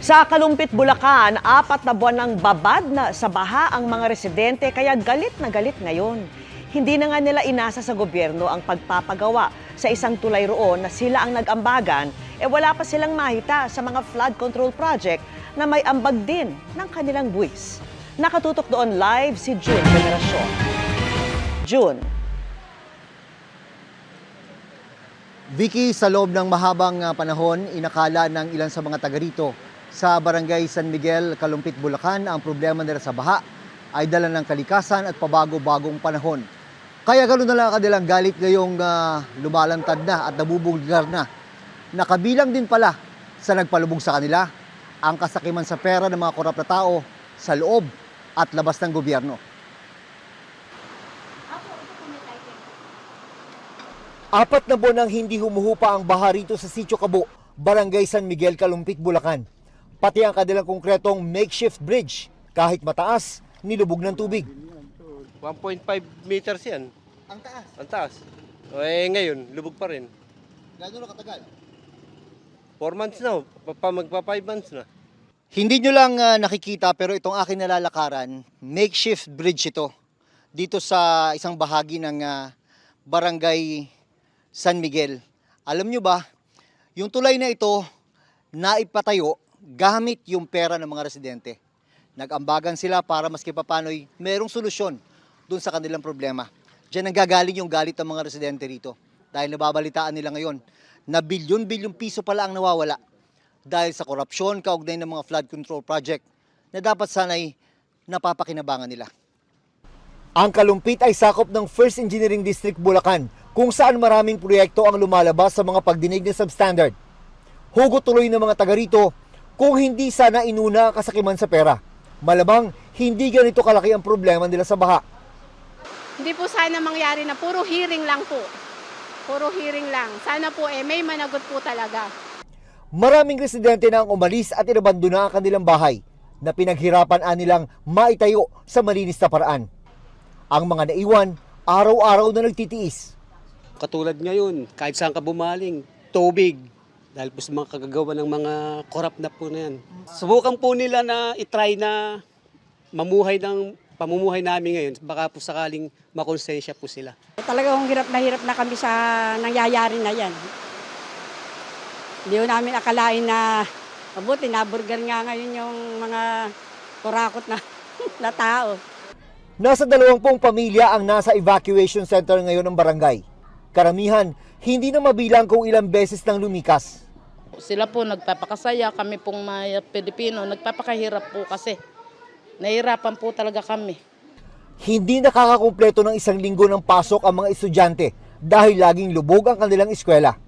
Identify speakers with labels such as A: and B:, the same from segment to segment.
A: Sa Kalumpit, Bulacan, apat na buwan ng babad na sa baha ang mga residente kaya galit na galit ngayon. Hindi na nga nila inasa sa gobyerno ang pagpapagawa sa isang tulay roon na sila ang nag-ambagan, e wala pa silang mahita sa mga flood control project na may ambag din ng kanilang buwis. Nakatutok doon live si June Veneracion. June.
B: Vicky, sa loob ng mahabang ah, panahon, inakala ng ilan sa mga taga rito sa Barangay San Miguel, Kalumpit, Bulacan, ang problema nila sa baha ay dala ng kalikasan at pabago-bagong panahon. Kaya ganoon na lang kanilang galit ngayong ah, lumalantad na at nabubulgar na. Nakabilang din pala sa nagpalubog sa kanila ang kasakiman sa pera ng mga korap na tao sa loob at labas ng gobyerno. Apat na buwan nang hindi humuhupa ang baha rito sa Sitio Cabo, Barangay San Miguel, Kalumpit, Bulacan. Pati ang kanilang konkretong makeshift bridge, kahit mataas, nilubog ng tubig.
C: 1.5 meters yan.
B: Ang taas.
C: Ang taas. O, Eh ngayon, lubog pa rin.
B: Gano'n na katagal?
C: 4 months na. Pa, pa- magpa 5 months na.
B: Hindi nyo lang ah, nakikita pero itong aking nalalakaran, makeshift bridge ito. Dito sa isang bahagi ng ah, Barangay San Miguel. Alam nyo ba, yung tulay na ito, naipatayo gamit yung pera ng mga residente. Nag-ambagan sila para maski papano'y merong solusyon dun sa kanilang problema. Diyan nanggagaling yung galit ng mga residente rito. Dahil nababalitaan nila ngayon na bilyon-bilyong piso pala ang nawawala dahil sa korupsyon kaugnay ng mga flood control project na dapat sanay napapakinabangan nila. Ang Kalumpit ay sakop ng First Engineering District Bulacan kung saan maraming proyekto ang lumalabas sa mga pagdinig ng substandard. Hugot tuloy ng mga taga rito kung hindi sana inuna ang kasakiman sa pera. Malamang hindi ganito kalaki ang problema nila sa baha.
D: Hindi po sana mangyari na puro hearing lang po. Puro hearing lang. Sana po eh may managot po talaga.
B: Maraming residente na ang umalis at inabando na ang kanilang bahay na pinaghirapan nilang maitayo sa malinis na paraan. Ang mga naiwan, araw-araw na nagtitiis.
E: Katulad ngayon, kahit saan ka bumaling, tubig. Dahil po sa mga kagagawa ng mga korap na po na yan. Subukan po nila na itry na mamuhay ng pamumuhay namin ngayon. Baka po sakaling makonsensya po sila.
F: Talagang hirap na hirap na kami sa nangyayari na yan. Hindi namin akalain na mabuti na burger nga ngayon yung mga kurakot na, na tao.
B: Nasa dalawampung pamilya ang nasa evacuation center ngayon ng barangay. Karamihan, hindi na mabilang kung ilang beses nang lumikas.
G: Sila po nagpapakasaya, kami pong mga Pilipino nagpapakahirap po kasi. Nahirapan po talaga kami.
B: Hindi nakakakumpleto ng isang linggo ng pasok ang mga estudyante dahil laging lubog ang kanilang eskwela.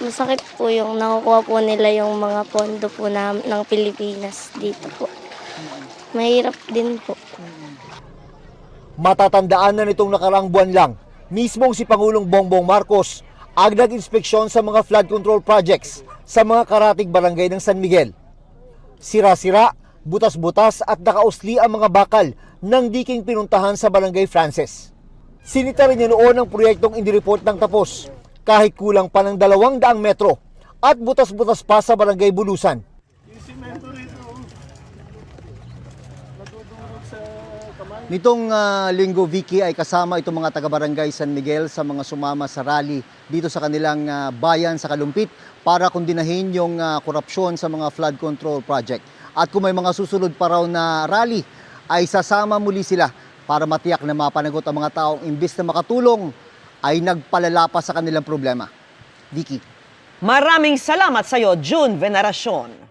H: Masakit po yung nakukuha po nila yung mga pondo po na, ng Pilipinas dito po. Mahirap din po.
B: Matatandaan na nitong nakarang buwan lang, mismong si Pangulong Bongbong Marcos ang nag-inspeksyon sa mga flood control projects sa mga karatig barangay ng San Miguel. Sira-sira, butas-butas at nakausli ang mga bakal ng diking pinuntahan sa barangay Frances. Sinita rin niya noon ang proyektong inireport ng tapos kahit kulang pa ng dalawang daang metro at butas-butas pa sa barangay Bulusan. Nitong ah, linggo, Vicky, ay kasama itong mga taga-barangay San Miguel sa mga sumama sa rally dito sa kanilang ah, bayan sa Kalumpit para kundinahin yung ah, korupsyon sa mga flood control project. At kung may mga susunod pa raw na rally, ay sasama muli sila para matiyak na mapanagot ang mga taong imbis na makatulong ay nagpalala pa sa kanilang problema. Vicky.
A: Maraming salamat sa iyo, June Veneracion.